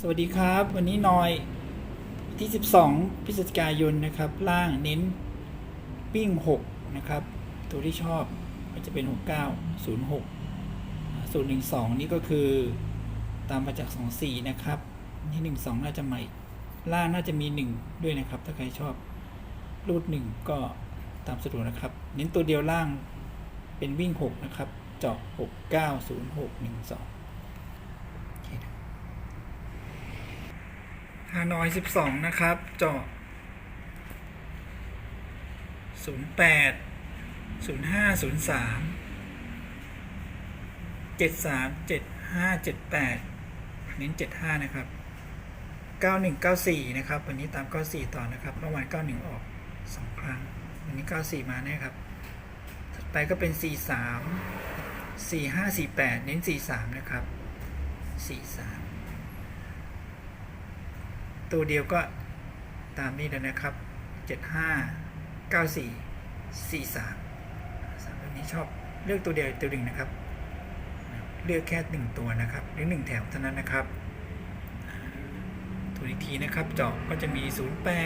สวัสดีครับ วันนี้นอยที่ 12พฤศจิกายนนะครับ ล่างเน้นปิ้ง 6 นะครับ ตัวที่ชอบก็จะเป็น 69 06 012 นี่ก็คือตามมาจาก 24 นะครับนี่ 12 น่าจะใหม่ ล่างน่าจะมี 1 ด้วยนะครับ ถ้าใครชอบรูด 1 ก็ตามสะดวกนะครับ เน้นตัวเดียวล่างเป็นวิ่ง 6 นะครับ เจาะ 69 06 12 ฮานอยสิบสองนะครับ เจาะศูนย์แปดศูนย์ห้าศูนย์สามเจ็ดสามเจ็ดห้าเจ็ดแปดเน้นเจ็ดห้านะครับเก้าหนึ่งเก้าสี่นะครับ วันนี้ตามเก้าสี่ต่อนะครับ เมื่อวานเก้าหนึ่งออกสองครั้ง วันนี้เก้าสี่มาแน่ครับ ถัดไปก็เป็นสี่สามสี่ห้าสี่แปดเน้นสี่สามนะครับสี่สาม ตัวเดียวก็ตามนี้เลยนะครับ 75 94 43สามตัวนี้ชอบเลือกตัวเดียวตัวหนึ่งนะครับ เลือกแค่หนึ่งตัวนะครับหรือหนึ่งแถวเท่านั้นนะครับตัวอีกทีนะครับเจาะก็จะมี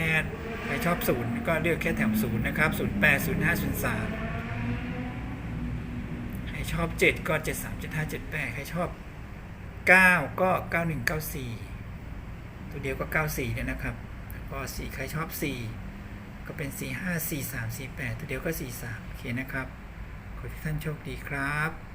08 ใครชอบ 0 ก็เลือกแค่แถว0นะครับ 08 05 03 ใครชอบ 7 ก็ 73 75 78 ใครชอบ 9 ก็ 91 94 ตัวเดียวก็ 94เนี่ยนะครับแล้วก็4ใครชอบ 4 ก็เป็น 4 5 4 3 4 8 ตัวเดียวก็ 4 3โอเคนะครับ ขอให้ท่านโชคดีครับ